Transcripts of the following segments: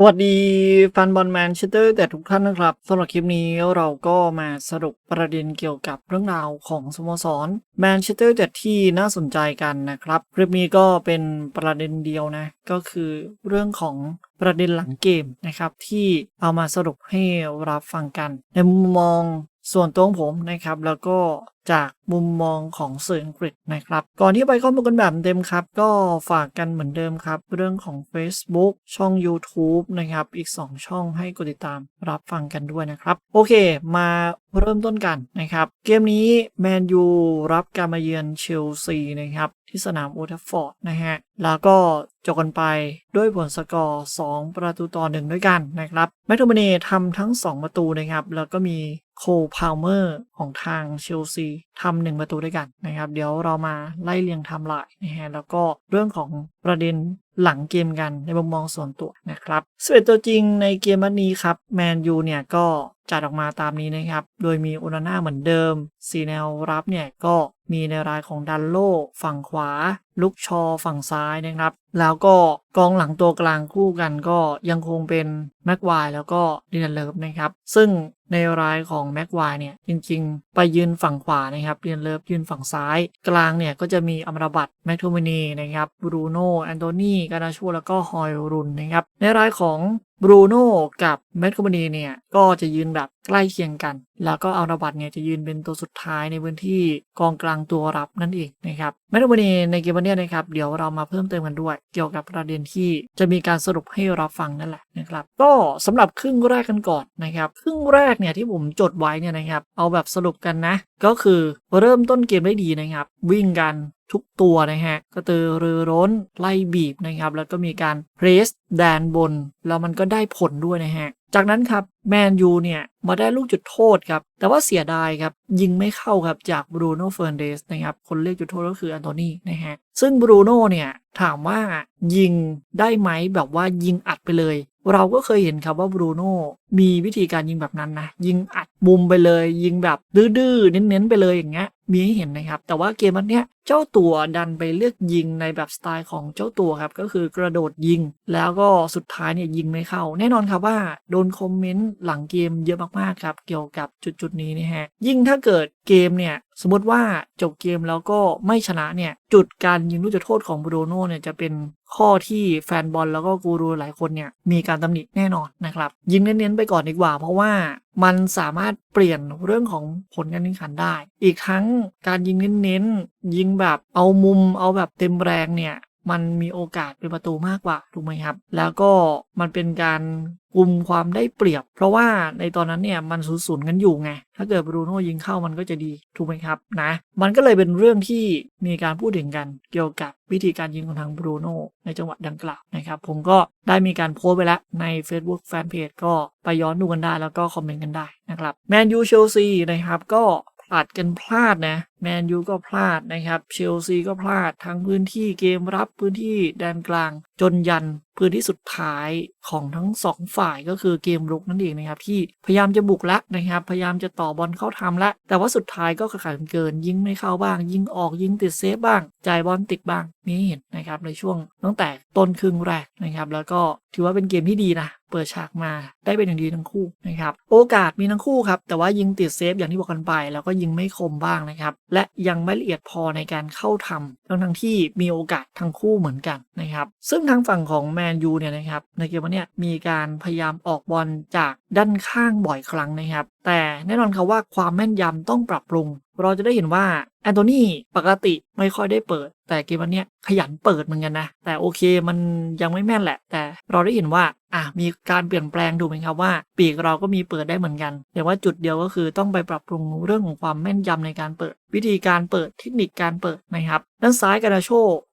สวัสดีแฟนบอลแมนเชสเตอร์แต่ทุกท่านนะครับสำหรับคลิปนี้เราก็มาสรุปประเด็นเกี่ยวกับเรื่องราวของสโมสรแมนเชสเตอร์แต่ที่น่าสนใจกันนะครับ คลิปนี้ก็เป็นประเด็นเดียวนะ ก็คือเรื่องของประเด็นหลังเกมนะครับที่เอามาสรุปให้รับฟังกัน ในมุมมอง ส่วนตัวของผมนะครับ แล้วก็จากมุมมองของสื่ออังกฤษนะครับ ก่อนที่ไปข้อมูลกันแบบเต็มครับ ก็ฝากกันเหมือนเดิมครับ เรื่องของ Facebook ช่อง YouTube นะครับ อีก 2 ช่องให้กดติดตามรับฟังกันด้วยนะครับ โอเค มาเริ่มต้นกันนะครับ เกมนี้แมนยูรับการมาเยือนเชลซีนะครับที่สนามโอทัฟฟอร์ดนะฮะ แล้วก็จบกันไปด้วยผลสกอร์ 2 ประตูต่อหนึ่งด้วยกันนะครับแมคโทมเน่ทำทั้ง 2 ประตูนะครับ แล้วก็มี โคพาวเมอร์ของทางเชลซีทำหนึ่งประตูด้วยกันนะครับ เดี๋ยวเรามาไล่เรียงทำลายนะฮะแล้วก็เรื่องของประเด็นหลังเกมกันในมุมมองส่วนตัวนะครับสเวตตัวจริงในเกมวันนี้ครับ แมนยูเนี่ยก็ จัดออกมาตามนี้นะครับ โดยมีอนาน่าเหมือนเดิม สีแนวรับเนี่ยก็มีในรายของดันโลฝั่งขวา ลุกชอฝั่งซ้ายนะครับ แล้วก็กองหลังตัวกลางคู่กันก็ยังคงเป็นแม็กควายแล้วก็ดินันเลิฟนะครับ ซึ่งในรายของแม็กควายเนี่ยจริงๆ ไปยืนฝั่งขวานะครับดินันเลิฟยืนฝั่งซ้าย กลางเนี่ยก็จะมีอัมราบัตแม็กโทมินีนะครับบรูโน่แอนโทนีกานาชูแล้วก็ฮอยรุนนะครับในรายของ บรูโน่กับแมตต์คอมบานีเนี่ยก็จะยืนแบบใกล้เคียงกัน แล้วก็อัลราบัตเนี่ยจะยืนเป็นตัวสุดท้ายในพื้นที่กองกลางตัวรับนั่นเองนะครับแมตต์คอมบานีในเกมวันนี้นะครับเดี๋ยวเรามาเพิ่มเติมกันด้วย เกี่ยวกับประเด็นที่จะมีการสรุปให้รับฟังนั่นแหละนะครับก็สำหรับครึ่งแรกกันก่อนนะครับครึ่งแรกเนี่ยที่ผมจดไว้เนี่ยนะครับเอาแบบสรุปกันนะ ก็คือเริ่มต้นเกมได้ดีนะครับ วิ่งกันทุกตัวนะฮะกระตือรือร้นไล่บีบนะครับ แล้วก็มีการเพรสแดนบน แล้วมันก็ได้ผลด้วยนะฮะ จากนั้นครับแมนยูเนี่ยมาได้ลูกจุดโทษครับ แต่ว่าเสียดายครับ ยิงไม่เข้าครับจากบรูโน่เฟ r ร์นเดสนะครับ คนเรียกจุดโทษก็คืออันโทนีนะฮะ ซึ่งบรูโน่เนี่ยถามว่ายิงได้ไหมแบบว่ายิงอัดไปเลย เราก็เคยเห็นครับว่าบรูโน่มีวิธีการยิงแบบนั้นนะ ยิงอัดมุมไปเลย ยิงแบบดื้อๆเน้นๆไปเลยอย่างเงี้ยมีให้เห็นนะครับ แต่ว่าเกมวันเนี้ยเจ้าตัวดันไปเลือกยิงในแบบสไตล์ของเจ้าตัวครับก็คือกระโดดยิงแล้วก็สุดท้ายเนี่ยยิงไม่เข้า แน่นอนครับว่าโดนคอมเมนต์หลังเกมเยอะมากๆครับ เกี่ยวกับจุดๆนี้นะฮะ ยิ่งถ้าเกิดเกมเนี่ยสมมติว่าจบเกมแล้วก็ไม่ชนะเนี่ย จุดการยิงลูกจุดโทษของบรูโน่เนี่ยจะเป็นข้อที่แฟนบอลแล้วก็กูรูหลายคนเนี่ยมีการตำหนิแน่นอนนะครับ ยิงเน้นๆไปก่อนดีกว่า เพราะว่ามันสามารถเปลี่ยนเรื่องของผลการแข่งขันได้ อีกทั้งการยิงเน้นๆยิงแบบเอามุมเอาแบบเต็มแรงเนี่ย มันมีโอกาสเป็นประตูมากกว่าถูกไหมครับ แล้วก็มันเป็นการกลุ่มความได้เปรียบ เพราะว่าในตอนนั้นเนี่ยมันสูญๆกันอยู่ไง ถ้าเกิดบรูโน่ยิงเข้ามันก็จะดีถูกไหมครับนะ มันก็เลยเป็นเรื่องที่มีการพูดถึงกันเกี่ยวกับวิธีการยิงของทางบรูโน่ในจังหวะดังกล่าวนะครับผมก็ได้มีการโพสไปแล้วใน Facebook Fanpage ก็ไปย้อนดูกันได้แล้วก็คอมเมนต์กันได้นะครับแมนยูเชลซีนะครับก็ผลัดกันพลาดนะ แมนยูก็พลาดนะครับเชลซีก็พลาดทั้งพื้นที่เกมรับพื้นที่แดนกลาง จนยันพื้นที่สุดท้ายของทั้งสองฝ่ายก็คือเกมรุกนั่นเองนะครับที่พยายามจะบุกแล้วนะครับ พยายามจะต่อบอลเข้าทำแล้วแต่ว่าสุดท้ายก็ขาดเกิน ยิงไม่เข้าบ้าง ยิงออกยิงติดเซฟบ้าง จ่ายบอลติดบ้างมีให้เห็นนะครับในช่วงตั้งแต่ต้นครึ่งแรกนะครับ แล้วก็ถือว่าเป็นเกมที่ดีนะเปิดฉากมาได้เป็นอย่างดีทั้งคู่นะครับโอกาสมีทั้งคู่ครับแต่ว่ายิงติดเซฟอย่างที่บอกกันไป แล้วก็ยิงไม่คมบ้างนะครับและยังไม่ละเอียดพอในการเข้าทำทั้งทั้งที่มีโอกาสทั้งคู่เหมือนกันนะครับ ซึ่งทางฝั่งของแมนยูเนี่ยนะครับในเกมวันนี้มีการพยายามออกบอลจากด้านข้างบ่อยครั้งนะครับ แต่แน่นอนครับว่าความแม่นยำต้องปรับปรุง เราจะได้เห็นว่าแอนโทนีปกติไม่ค่อยได้เปิด แต่เกมวันนี้ขยันเปิดเหมือนกันนะ แต่โอเคมันยังไม่แม่นแหละ แต่เราได้เห็นว่าอะมีการเปลี่ยนแปลงดูไหมครับว่า ปีกเราก็มีเปิดได้เหมือนกัน แต่ว่าจุดเดียวก็คือต้องไปปรับปรุงเรื่องของความแม่นยำในการเปิด วิธีการเปิดเทคนิคการเปิดนะครับด้านซ้ายกานาโช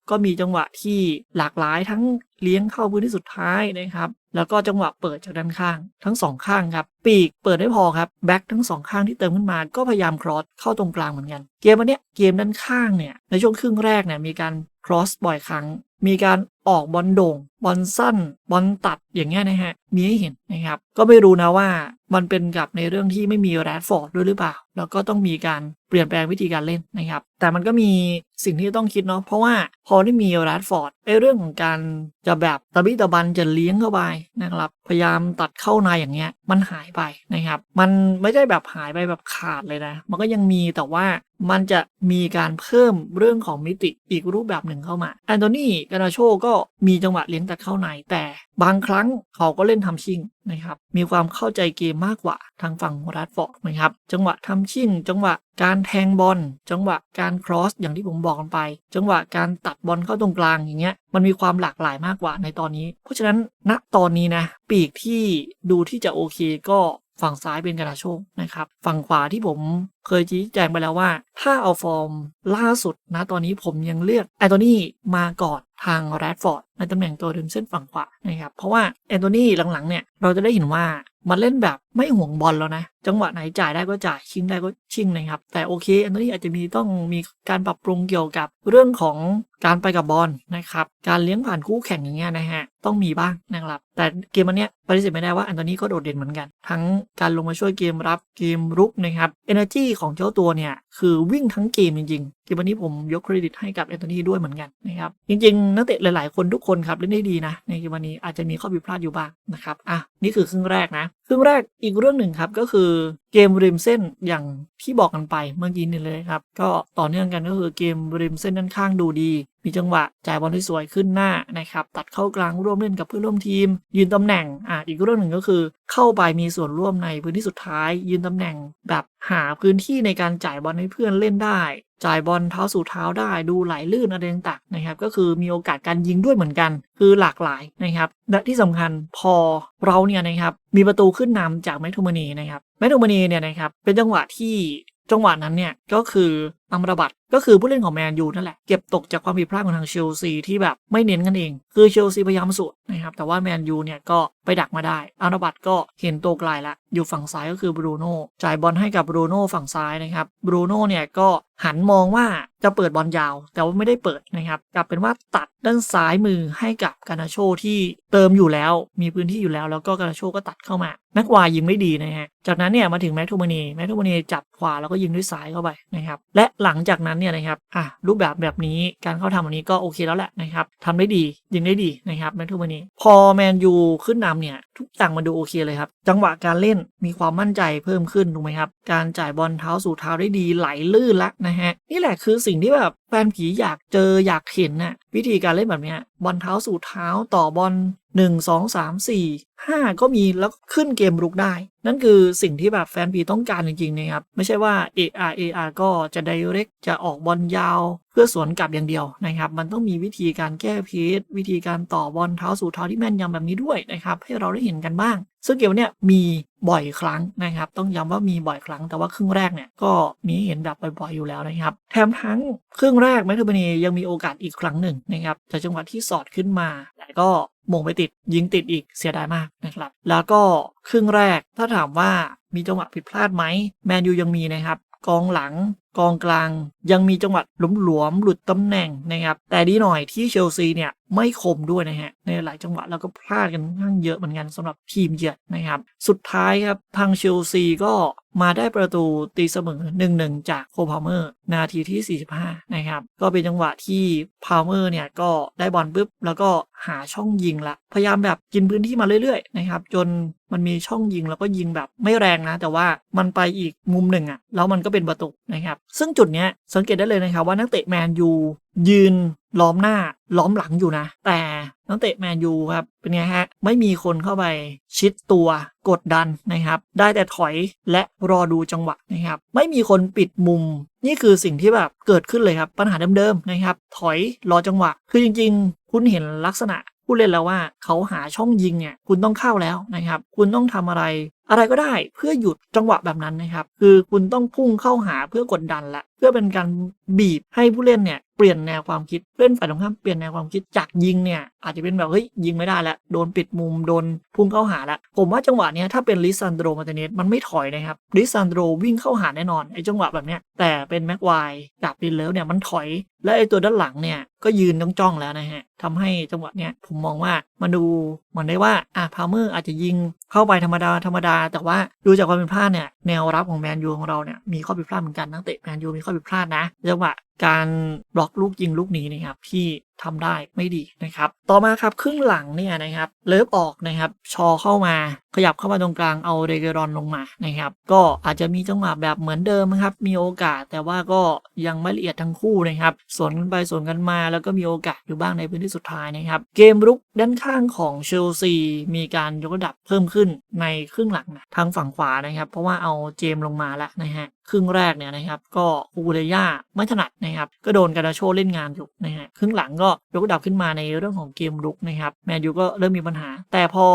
ก็มีจังหวะที่หลากหลายทั้งเลี้ยงเข้าพื้นที่สุดท้ายนะครับ แล้วก็จังหวะเปิดจากด้านข้าง ทั้งสองข้างครับ ปีกเปิดได้พอครับ แบ็คทั้งสองข้างที่เติมขึ้นมาก็พยายามครอสเข้าตรงกลางเหมือนกัน เกมวันนี้เกมด้านข้างเนี่ย ในช่วงครึ่งแรกเนี่ยมีการครอสบ่อยครั้ง มีการ ออกบอลโด่งบอลสั้นบอลตัดอย่างเงี้ยนะฮะ มีให้เห็นนะครับ ก็ไม่รู้นะว่ามันเป็นกับในเรื่องที่ไม่มีแรดฟอร์ดด้วยหรือเปล่า แล้วก็ต้องมีการเปลี่ยนแปลงวิธีการเล่นนะครับ แต่มันก็มีสิ่งที่ต้องคิดเนาะเพราะว่าพอได้มีแรดฟอร์ดไอ้เรื่องของการจะแบบตะบิตะบันจะเลี้ยงเข้าไปนะครับ พยายามตัดเข้าในอย่างเงี้ยมันหายไปนะครับ มันไม่ได้แบบหายไปแบบขาดเลยนะ มันก็ยังมีแต่ว่ามันจะมีการเพิ่มเรื่องของมิติอีกรูปแบบหนึ่งเข้ามาแอนโทนีกานาโชก็มีจังหวะเลี้ยงตัดเข้าในแต่บางครั้งเขาก็เล่นทำชิ่งนะครับมีความเข้าใจเกมมากกว่าทางฝั่งรัดฟอร์ดนะครับจังหวะทำชิ่ง จังหวะการแทงบอลจังหวะการครอสอย่างที่ผมบอกกันไป จังหวะการตัดบอลเข้าตรงกลางอย่างเงี้ยมันมีความหลากหลายมากกว่าในตอนนี้ เพราะฉะนั้นณตอนนี้นะปีกที่ดูที่จะโอเคก็ฝั่งซ้ายเป็นกานาโชคนะครับ ฝั่งขวาที่ผม เคยชี้แจงไปแล้วว่า ถ้าเอาฟอร์มล่าสุดนะตอนนี้ผมยังเลือกแอนโทนีมาก่อนทางแรดฟอร์ดในตำแหน่งตัวริมเส้นฝั่งขวานะครับเพราะว่าแอนโทนีหลังๆเนี่ยเราจะได้เห็นว่ามันเล่นแบบไม่ห่วงบอลแล้วนะ จังหวะไหนจ่ายได้ก็จ่ายชิงได้ก็ชิงนะครับ แต่โอเคแอนโทนีอาจจะมีต้องมีการปรับปรุงเกี่ยวกับเรื่องของการไปกับบอลนะครับการเลี้ยงผ่านคู่แข่งอย่างเงี้ยนะฮะต้องมีบ้างนะครับแต่เกมวันเนี้ยปฏิเสธไม่ได้ว่าแอนโทนีก็โดดเด่นเหมือนกัน ทั้งการลงมาช่วยเกมรับเกมรุกนะครับ energy ของเจ้าตัวเนี่ย คือวิ่งทั้งเกมจริง ๆเกมวันนี้ผมยกเครดิตให้กับแอนโทนีด้วยเหมือนกันนะครับ จริงๆ นักเตะหลายๆ คนทุกคนครับเล่นได้ดีนะ ในเกมวันนี้อาจจะมีข้อผิดพลาดอยู่บ้างนะครับ อะ นี่คือครึ่งแรกนะ ครึ่งแรกอีกเรื่องหนึ่งครับก็คือเกมริมเส้นอย่างที่บอกกันไปเมื่อกี้นี่เลยครับ ก็ต่อเนื่องกันก็คือเกมริมเส้นด้านข้างดูดี มีจังหวะจ่ายบอลที่สวยขึ้นหน้านะครับตัดเข้ากลางร่วมเล่นกับเพื่อนร่วมทีม ยืนตำแหน่งอะอีกเรื่องหนึ่งก็คือ เข้าไปมีส่วนร่วมในพื้นที่สุดท้าย ยืนตำแหน่งแบบหาพื้นที่ในการจ่ายบอลให้เพื่อนเล่นได้ จ่ายบอลเท้าสู่เท้าได้ดูไหลลื่นอะไรต่างๆนะครับก็คือมีโอกาสการยิงด้วยเหมือนกัน คือหลากหลายนะครับและที่สำคัญพอเราเนี่ยนะครับมีประตูขึ้นนำจากแมทโทมานีนะครับแมทโทมานีเนี่ยนะครับเป็นจังหวะที่จังหวะนั้นเนี่ยก็คืออัมราบัตก็คือผู้เล่นของแมนยูนั่นแหละ เก็บตกจากความผิดพลาดของทางเชลซีที่แบบไม่เน้นกันเอง คือเชลซีพยายามสวนนะครับ แต่ว่าแมนยูเนี่ยก็ไปดักมาได้ อัมราบัตก็เห็นตัวไกลละ อยู่ฝั่งซ้ายก็คือบรูโน่จ่ายบอลให้กับบรูโน่ฝั่งซ้ายนะครับบรูโน่เนี่ยก็หันมองว่าจะเปิดบอลยาว แต่ว่าไม่ได้เปิดนะครับ กลับเป็นว่าตัดด้านซ้ายมือให้กับกานาโชที่เติมอยู่แล้ว มีพื้นที่อยู่แล้ว แล้วก็กานาโชก็ตัดเข้ามาแม็กควายยิงไม่ดีนะฮะจากนั้นเนี่ยมาถึงแมทโทมานีแมทโทมานีจับขวาแล้วก็ยิงด้วยซ้ายเข้าไปนะครับและหลังจากนั้นเนี่ยนะครับอะรูปแบบแบบนี้การเข้าทำวันนี้ก็โอเคแล้วแหละนะครับทำได้ดียิงได้ดีนะครับแมนทูมานีพอแมนยูขึ้นนำเนี่ย ทุกอย่างมาดูโอเคเลยครับ จังหวะการเล่นมีความมั่นใจเพิ่มขึ้นถูกไหมครับ การจ่ายบอลเท้าสู่เท้าได้ดีไหลลื่นละนะฮะ นี่แหละคือสิ่งที่แบบแฟนผีอยากเจออยากเห็นน่ะวิธีการเล่นแบบเนี้ยบอลเท้าสู่เท้าต่อบอล1 2 3 4 5 ก็มีแล้วขึ้นเกมรุกได้ นั่นคือสิ่งที่แบบแฟนผีต้องการจริงๆนะครับ ไม่ใช่ว่า AR AR ก็จะ direct จะออกบอลยาว พื่อสวนกลับอย่างเดียวนะครับ มันต้องมีวิธีการแก้เพจวิธีการต่อบอลเท้าสู่เท้าที่แม่นยำแบบนี้ด้วยนะครับ ให้เราได้เห็นกันบ้าง ซึ่งเกมเนี้ยมีบ่อยครั้งนะครับ ต้องย้ำว่ามีบ่อยครั้ง แต่ว่าครึ่งแรกเนี่ยก็มีเห็นแบบบ่อยๆอยู่แล้วนะครับ แถมทั้งครึ่งแรกแมทเทอร์บนียังมีโอกาสอีกครั้งหนึ่งนะครับจากจังหวะที่สอดขึ้นมาแต่ก็มงไปติดยิงติดอีกเสียดายมากนะครับ แล้วก็ครึ่งแรกถ้าถามว่ามีจังหวะผิดพลาดไหมแมนยูยังมีนะครับกองหลัง กองกลาง ยังมีจังหวะหลวมๆหลุดตำแหน่งนะครับแต่ดีหน่อยที่เชลซีเนี่ยไม่คมด้วยนะฮะ ในหลายจังหวะแล้วก็พลาดกันค่อนข้างเยอะเหมือนกันสำหรับทีมเยือนนะครับ สุดท้ายครับ ทางเชลซีก็มาได้ประตูตีเสมอ 1-1 จากโคพาเมอร์ นาทีที่ 45 นะครับ ก็เป็นจังหวะที่พาเมอร์เนี่ย ก็ได้บอลปุ๊บ แล้วก็หาช่องยิงละ พยายามแบบกินพื้นที่มาเรื่อยๆ นะครับ จนมันมีช่องยิงแล้วก็ยิงแบบไม่แรงนะ แต่ว่ามันไปอีกมุมหนึ่งอะ่ะแล้วมันก็เป็นประตูนะครับ ซึ่งจุดเนี้ยสังเกตได้เลยนะครับว่านักเตะแมนยู ยืนล้อมหน้าล้อมหลังอยู่นะ แต่นักเตะแมนยูครับเป็นไงฮะ ไม่มีคนเข้าไปชิดตัวกดดันนะครับ ได้แต่ถอยและรอดูจังหวะนะครับ ไม่มีคนปิดมุม นี่คือสิ่งที่แบบเกิดขึ้นเลยครับ ปัญหาเดิมๆนะครับ ถอยรอจังหวะ คือจริง ๆ คุณเห็นลักษณะผู้เล่นแล้วว่าเขาหาช่องยิงเนี่ยคุณต้องเข้าแล้วนะครับ คุณต้องทำอะไรอะไรก็ได้เพื่อหยุดจังหวะแบบนั้นนะครับ คือคุณต้องพุ่งเข้าหาเพื่อกดดันละเพื่อเป็นการบีบให้ผู้เล่นเนี่ยเปลี่ยนแนวความคิดเล่นฝ่ายตรงข้ามเปลี่ยนแนวความคิดจากยิงเนี่ยอาจจะเป็นแบบเฮ้ยยิงไม่ได้แล้วโดนปิดมุมโดนพุ่งเข้าหาแล้วผมว่าจังหวะเนี้ยถ้าเป็นลิซันโดรมาเตเนสมันไม่ถอยนะครับลิซันโดรวิ่งเข้าหาแน่นอนไอ้จังหวะแบบเนี้ยแต่เป็นแม็กไวกับดินเลฟเนี่ยมันถอย และไอ้ตัวด้านหลังเนี่ยก็ยืนจ้องๆแล้วนะฮะทำให้จังหวะเนี้ยผมมองว่ามันดูเหมือนได้ว่าอะพาวเมอร์อาจจะยิงเข้าไปธรรมดาธรรมดา แต่ว่าดูจากความผิดพลาดเนี่ยแนวรับของแมนยูของเราเนี่ยมีข้อผิดพลาดเหมือนกันนักเตะแมนยูมีข้อผิดพลาดนะจังหวะ การบล็อกลูกยิงลูกนี้นะครับที่ทำได้ไม่ดีนะครับ ต่อมาครับครึ่งหลังเนี่ยนะครับเลิฟออกนะครับ ชอเข้ามา ขยับเข้ามาตรงกลางเอาเรเกรอนลงมานะครับ ก็อาจจะมีจังหวะแบบเหมือนเดิมครับ มีโอกาสแต่ว่าก็ยังไม่ละเอียดทั้งคู่นะครับสวนกันไปสวนกันมา แล้วก็มีโอกาสอยู่บ้างในพื้นที่สุดท้ายนะครับ เกมรุกด้านข้างของเชลซีมีการยกระดับเพิ่มขึ้นในครึ่งหลังนะทางฝั่งขวานะครับ เพราะว่าเอาเจมลงมาแล้วนะฮะครึ่งแรกเนี่ยนะครับ ก็คูเรย่าไม่ถนัดนะครับก็โดนการาโชเล่นงานอยู่นะฮะครึ่งหลังก็ยกระดับขึ้นมาในเรื่องของเกมลุกนะครับแมนยูก็เริ่มมีปัญหา แต่พอ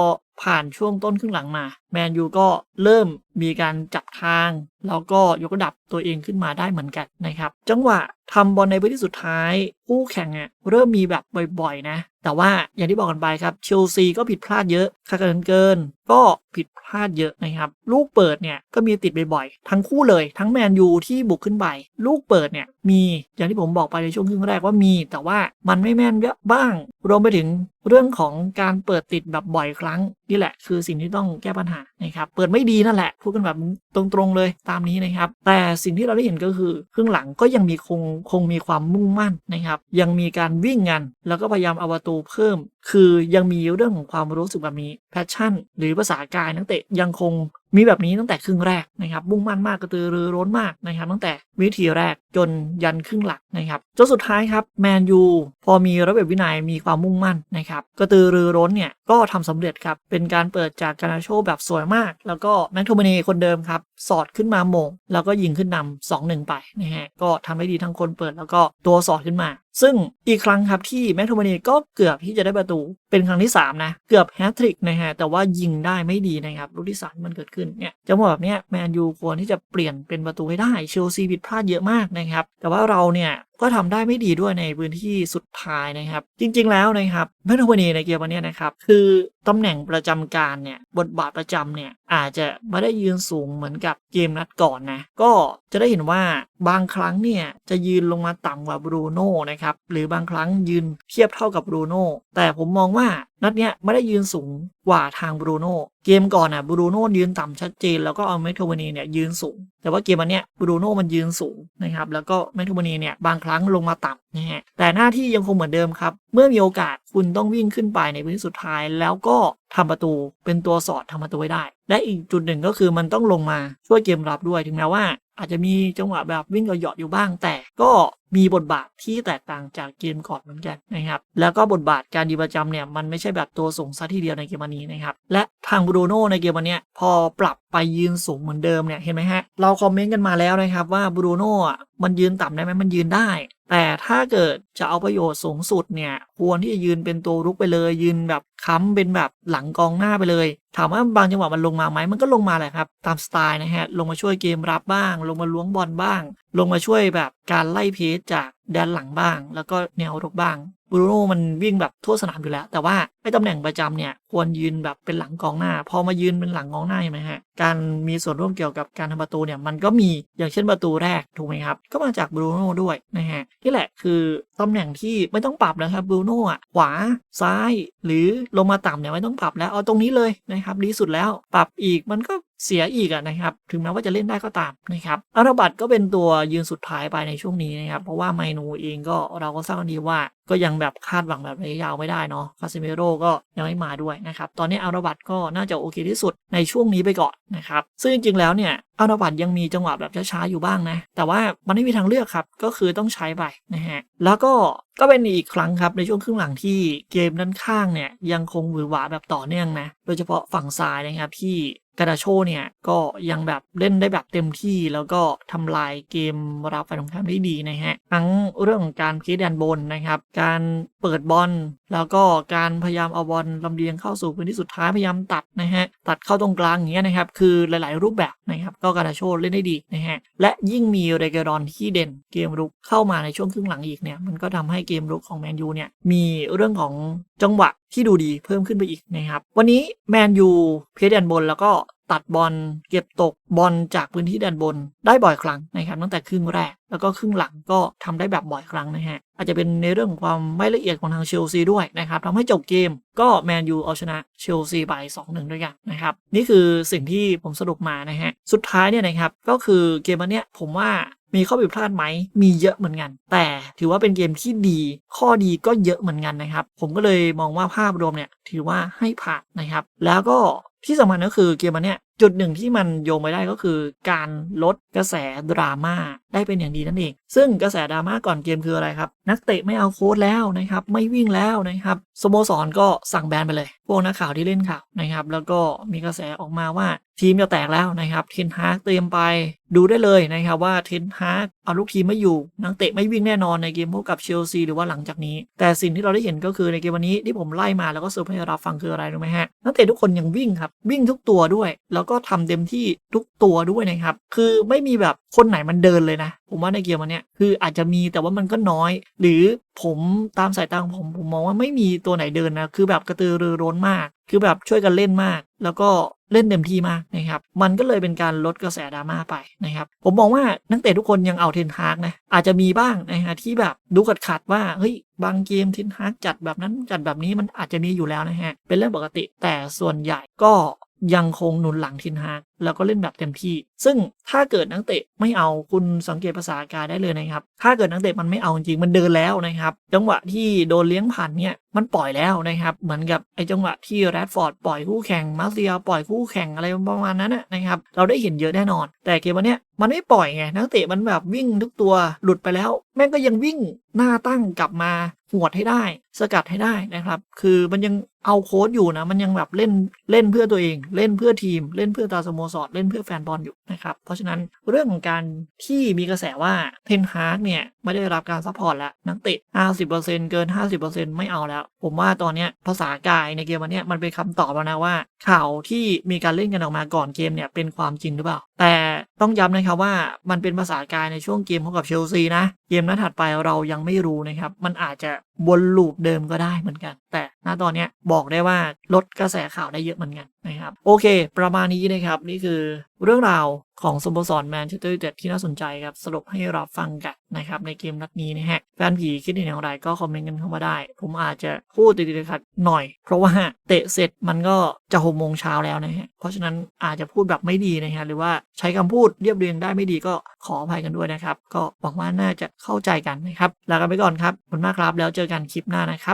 ผ่านช่วงต้นครึ่งหลังมา แมนยูก็เริ่มมีการจับทาง แล้วก็ยกระดับตัวเองขึ้นมาได้เหมือนกันนะครับ จังหวะทำบอลในพื้นที่สุดท้ายคู่แข่งอะเริ่มมีแบบบ่อยๆนะ แต่ว่าอย่างที่บอกกันไปครับเชลซีก็ผิดพลาดเยอะคาเกินเกิน ก็ผิดพลาดเยอะนะครับ ลูกเปิดเนี่ยก็มีติดบ่อยๆทั้งคู่เลย ทั้งแมนยูที่บุกขึ้นไปลูกเปิดเนี่ยมีอย่างที่ผมบอกไปในช่วงครึ่งแรกว่ามี แต่ว่ามันไม่แม่นเยอะบ้าง รวมไปถึงเรื่องของการเปิดติดแบบบ่อยครั้งนี่แหละ คือสิ่งที่ต้องแก้ปัญหานะครับเปิดไม่ดีนั่นแหละพูดกันแบบตรงๆเลยตามนี้นะครับ แต่สิ่งที่เราได้เห็นก็คือครึ่งหลังก็ยังมีคงคงมีความมุ่งมั่นนะครับ ยังมีการวิ่งงานแล้วก็พยายามเอาประตูเพิ่มคือยังมีเรื่องของความรู้สึกแบบนี้แพชชั่น หรือภาษากายนักเตะยังคงมีแบบนี้ตั้งแต่ครึ่งแรกนะครับมุ่งมั่นมากกระตือรือร้นมากนะครับ ตั้งแต่วิธีแรกจนยันครึ่งหลังนะครับจนสุดท้ายครับแมนยูพอมีระเบียบวินัยมีความมุ่งมั่นนะครับกระตือรือร้นเนี่ยก็ทำสำเร็จครับ เป็นการเปิดจากการาโชแบบสวยมาก แล้วก็แมนโทมเนคนเดิมครับสอดขึ้นมาโมง แล้วก็ยิงขึ้นนำสองหนึ่งไปนะฮะก็ทำได้ดีทั้งคนเปิดแล้วก็ตัวสอดขึ้นมาซึ่งอีกครั้งครับที่แมทโทมานีก็เกือบที่จะได้ประตู เป็นครั้งที่ 3 นะ เกือบแฮตทริกนะฮะ แต่ว่ายิงได้ไม่ดีนะครับ ลูกที่สามมันเกิดขึ้นเนี่ยจังหวะแบบเนี้ยแมนยูควรที่จะเปลี่ยนเป็นประตูให้ได้เชลซีผิดพลาดเยอะมากนะครับ แต่ว่าเราเนี่ยก็ทำได้ไม่ดีด้วยในพื้นที่สุดท้ายนะครับ จริง ๆ แล้วนะครับแมทโทมานีในเกมวันนี้นะครับคือตำแหน่งประจำการเนี่ยบทบาทประจำเนี่ยอาจจะไม่ได้ยืนสูงเหมือนกับเกมนัดก่อนนะก็จะได้เห็นว่าบางครั้งเนี่ยจะยืนลงมาต่ำกว่าบรูโน่นะครับหรือบางครั้งยืนเทียบเท่ากับบรูโน่แต่ผมมองว่า่านัดเนี้ยไม่ได้ยืนสูงกว่าทางบรูโน่เกมก่อนอะบรูโน่ยืนต่ำชัดเจน แล้วก็เอาเมโทวานีเนี่ยยืนสูง แต่ว่าเกมอันเนี้ยบรูโน่มันยืนสูงนะครับแล้วก็เมโทวานีเนี่ยบางครั้งลงมาต่ำนะฮะแต่หน้าที่ยังคงเหมือนเดิมครับ เมื่อมีโอกาสคุณต้องวิ่งขึ้นไปในพื้นที่สุดท้าย แล้วก็ทำประตูเป็นตัวสอดทำประตูไว้ได้ และอีกจุดหนึ่งก็คือมันต้องลงมาช่วยเกมรับด้วยถึงแม้ว่า อาจจะมีจังหวะแบบวิ่งเหยาะอยู่บ้างแต่ก็ มีบทบาทที่แตกต่างจากเกมก่อนเหมือนกันนะครับแล้วก็บทบาทการดีประจำเนี่ยมันไม่ใช่แบบตัวสูงซะทีเดียวในเกมวันนี้นะครับและทางบรูโน่ในเกมวันนี้พอปรับไปยืนสูงเหมือนเดิมเนี่ยเห็นไหมฮะเราคอมเมนต์กันมาแล้วนะครับว่าบรูโน่มันยืนต่ำได้ไหมมันยืนได้ แต่ถ้าเกิดจะเอาประโยชน์สูงสุดเนี่ยควรที่จะยืนเป็นตัวรุกไปเลย ยืนแบบค้ำเป็นแบบหลังกองหน้าไปเลย ถามว่าบางจังหวะมันลงมาไหมมันก็ลงมาแหละครับตามสไตล์นะฮะลงมาช่วยเกมรับบ้าง ลงมาล้วงบอลบ้างลงมาช่วยแบบการไล่เพจจากแดนหลังบ้าง แล้วก็แนวรกบ้าง บรูโน่มันวิ่งแบบทั่วสนามอยู่แล้ว แต่ว่าไอ้ตำแหน่งประจำเนี่ยควรยืนแบบเป็นหลังกองหน้า พอมายืนเป็นหลังกองหน้าใช่ไหมฮะ การมีส่วนร่วมเกี่ยวกับการทำประตูเนี่ยมันก็มีอย่างเช่นประตูแรกถูกไหมครับ ก็มาจากบรูโน่ด้วยนะฮะนี่แหละคือตำแหน่งที่ไม่ต้องปรับนะครับบรูโน่อะขวาซ้าย หรือลงมาต่ำเนี่ยไม่ต้องปรับแล้วเอาตรงนี้เลยนะครับดีสุดแล้วปรับอีกมันก็เสียอีกอะนะครับ ถึงแม้ว่าจะเล่นได้ก็ตามนะครับอาราบัตก็เป็นตัวยืนสุดท้ายไปในช่วงนี้นะครับ เพราะว่าไมนูเองก็เราก็ทราบดีว่าก็ยังแบบคาดหวังแบบระยะยาวไม่ได้เนาะคาซิเมโร่ก็ยังไม่มาด้วยนะครับ ตอนนี้อาราบัตก็น่าจะโอเคที่สุดในช่วงนี้ไปก่อนนะครับ ซึ่งจริงๆแล้วเนี่ยอาราบัตยังมีจังหวะแบบช้าๆอยู่บ้างนะ แต่ว่ามันไม่มีทางเลือกครับ ก็คือต้องใช้ไปนะฮะ แล้วก็ก็เป็นอีกครั้งครับในช่วงครึ่งหลังที่เกมด้านข้างเนี่ยยังคงหวือหวาแบบต่อเนื่องนะ โดยเฉพาะฝั่งซ้ายนะครับที่ กาดาโชเนี่ยก็ยังแบบเล่นได้แบบเต็มที่แล้วก็ทำลายเกมรับฝ่ายตรงข้ามได้ดีนะฮะ ทั้งเรื่องของการพลิกแดนบนนะครับ การเปิดบอลแล้วก็การพยายามเอาบอลลำเลียงเข้าสู่พื้นที่สุดท้ายพยายามตัดนะฮะตัดเข้าตรงกลางอย่างเงี้ยนะครับคือหลาย ๆ รูปแบบนะครับก็การาโชเล่นได้ดีนะฮะและยิ่งมีเรเกรอนที่เด่นเกมรุกเข้ามาในช่วงครึ่งหลังอีกเนี่ยมันก็ทำให้เกมรุกของแมนยูเนี่ยมีเรื่องของจังหวะ ที่ดูดีเพิ่มขึ้นไปอีกนะครับ วันนี้แมนยูเพจแดนบนแล้วก็ตัดบอลเก็บตกบอลจากพื้นที่แดนบนได้บ่อยครั้งนะครับตั้งแต่ครึ่งแรก แล้วก็ครึ่งหลังก็ทำได้แบบบ่อยครั้งนะฮะอาจจะเป็นในเรื่องของความไม่ละเอียดของทางเชลซีด้วยนะครับทำให้จบเกมก็แมนยูเอาชนะเชลซีไป 2-1 ด้วยกันนะครับนี่คือสิ่งที่ผมสรุปมานะฮะสุดท้ายเนี่ยนะครับก็คือเกมอันเนี้ยผมว่า มีข้อผิดพลาดไหม มีเยอะเหมือนกัน แต่ถือว่าเป็นเกมที่ดี ข้อดีก็เยอะเหมือนกันนะครับ ผมก็เลยมองว่าภาพรวมเนี่ย ถือว่าให้ผ่านนะครับ แล้วก็ที่สำคัญก็คือเกมมันเนี้ยจุดหนึ่งที่มันโยงไปได้ก็คือการลดกระแสดราม่าได้เป็นอย่างดีนั่นเอง ซึ่งกระแสดราม่าก่อนเกมคืออะไรครับ นักเตะไม่เอาโค้ดแล้วนะครับไม่วิ่งแล้วนะครับสโมสรก็สั่งแบนไปเลย พวกนักข่าวที่เล่นข่าวนะครับแล้วก็มีกระแสออกมาว่าทีมจะแตกแล้วนะครับเทนฮากเตรียมไปดูได้เลยนะครับว่าเทนฮากเอาลูกทีมไม่อยู่ นักเตะไม่วิ่งแน่นอนในเกมพบกับเชลซีหรือว่าหลังจากนี้ แต่สิ่งที่เราได้เห็นก็คือในเกมวันนี้ที่ผมไล่มาแล้วก็สรุปให้เราฟังคืออะไรรู้ไหมฮะนักเตะทุกคนยังวิ่งครับวิ่งทุกตัวด้วย แล้วก็ทำเต็มที่ทุกตัวด้วยนะครับคือไม่มีแบบคนไหนมันเดินเลยนะ ผมว่าในเกมวันเี้ยคืออาจจะมีแต่ว่ามันก็น้อย หรือผมตามสายตาของผมผมมองว่าไม่มีตัวไหนเดินนะคือแบบกระตือรือร้นมาก คือแบบช่วยกันเล่นมาก แล้วก็เล่นเต็มที่มากนะครับมันก็เลยเป็นการลดกระแสดราม่าไปนะครับผมมองว่านักเตะทุกคนยังเอาเทนฮากนะอาจจะมีบ้างนะฮะที่แบบดูขัดขัดว่าเฮ้ยบางเกมเทนฮากจัดแบบนั้นจัดแบบนี้มันอาจจะมีอยู่แล้วนะฮะเป็นเรื่องปกติแต่ส่วนใหญ่ก็ยังคงหนุนหลังเทนฮาก แล้วก็เล่นแบบเต็มที่ ซึ่งถ้าเกิดนักเตะไม่เอาคุณสังเกตภาษากายได้เลยนะครับ ถ้าเกิดนักเตะมันไม่เอาจริงมันเดินแล้วนะครับ จังหวะที่โดนเลี้ยงผ่านเนี่ยมันปล่อยแล้วนะครับ เหมือนกับไอ้จังหวะที่แรดฟอร์ดปล่อยคู่แข่งมาเซียปล่อยคู่แข่งอะไรประมาณนั้นนะครับ เราได้เห็นเยอะแน่นอน แต่เกมวันนี้มันไม่ปล่อยไงนักเตะมันแบบวิ่งทุกตัวหลุดไปแล้ว แม่งก็ยังวิ่งหน้าตั้งกลับมาหวดให้ได้ สกัดให้ได้นะครับ คือมันยังเอาโค้ดอยู่นะ มันยังแบบเล่นเล่นเพื่อตัวเอง เล่นเพื่อทีม เล่นเพื่อตาสโมสรเล่นเพื่อแฟนบอลอยู่นะครับ เพราะฉะนั้นเรื่องของการที่มีกระแสว่าเทนฮาร์กเนี่ย ไม่ได้รับการซัพพอร์ตแล้ว นักเตะ 50%เกิน 50%ไม่เอาแล้ว ผมว่าตอนนี้ภาษากายในเกมวันนี้มันเป็นคำตอบแล้วนะว่า ข่าวที่มีการเล่นกันออกมาก่อนเกมเนี่ยเป็นความจริงหรือเปล่า แต่ต้องย้ำนะครับว่ามันเป็นภาษากายในช่วงเกมพบกับเชลซีนะ เกมนัดถัดไปเรายังไม่รู้นะครับ มันอาจจะวนลูปเดิมก็ได้เหมือนกัน แต่ ณตอนนี้บอกได้ว่าลดกระแสข่าวได้เยอะเหมือนกันนะครับโอเค ประมาณนี้นะครับ นี่คือเรื่องราวของสโมสรแมนเชสเตอร์ยูไนเต็ดที่น่าสนใจครับ สรุปให้รับฟังกันนะครับในเกมนัดนี้นะฮะแฟนผีคิดเห็นอย่างไรก็คอมเมนต์กันเข้ามาได้ ผมอาจจะพูดติดๆขัดหน่อย เพราะว่าเตะเสร็จมันก็จะหกโมงเช้าแล้วนะฮะเพราะฉะนั้นอาจจะพูดแบบไม่ดีนะฮะหรือว่าใช้คำพูดเรียบเรียงได้ไม่ดีก็ขออภัยกันด้วยนะครับก็หวังว่าน่าจะเข้าใจกันนะครับลากันไปก่อนครับขอบคุณมากครับแล้วเจอกันคลิปหน้านะครับ